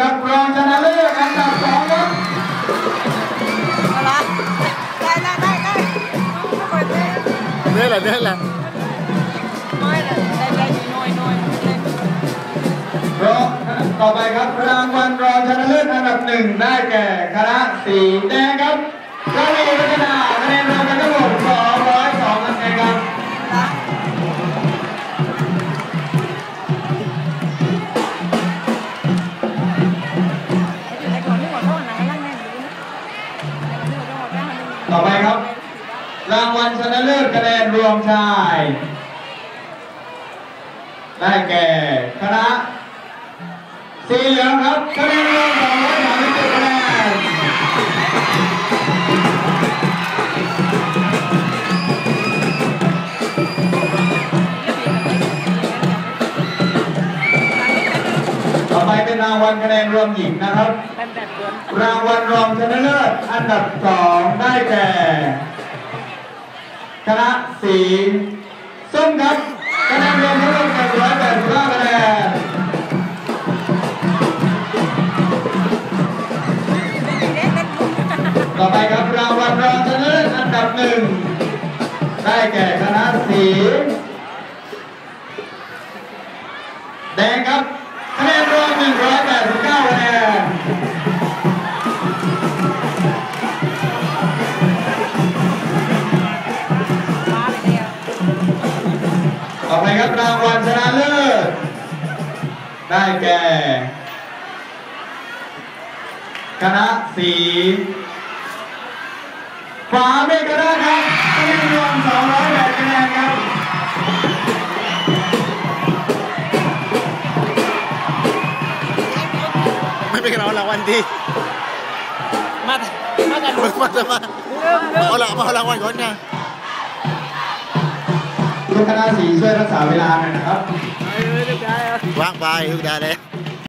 ครับรองชนะเลิศอันดับสองครับอะไรได้ได้ได้ได้ไม่เปิดเลยนี่แหละนี่แหละน้อยเลยได้ได้น้อยน้อยเลยรองต่อไปครับรางวัลรองชนะเลิศอันดับหนึ่งได้แก่คณะสีแดงครับราวีพัฒนา ต่อไปครับ รางวัลชนะเลิศคะแนนรวมชายได้แก่คณะสีเหลืองครับคะแนนรวม ไปเป็นรางวัลคะแนนรวมหญิงนะครับแบบแบบเดิมรางวัลรองชนะเลิศอันดับสองได้แก่คณะสีส้มครับคะแนนรวมทั้งหมด185คะแนนต่อไปครับรางวัลรองชนะเลิศอันดับหนึ่งได้แก่คณะสี ต่อไปครับรางวัลชนะเลิศได้แก่ คณะสีฟ้าเมฆราชครับคะแนนรวม208คะแนนครับไม่เป็นเรารางวัลดีมามากันมึงมาจะมาเริ่มเริ่มเอาละมาเอารางวัลก่อนไง ทุกคณะสีช่วยรักษาเวลาหน่อยนะครับเออเรียบร้อยแล้ววางไปทุกได้เลย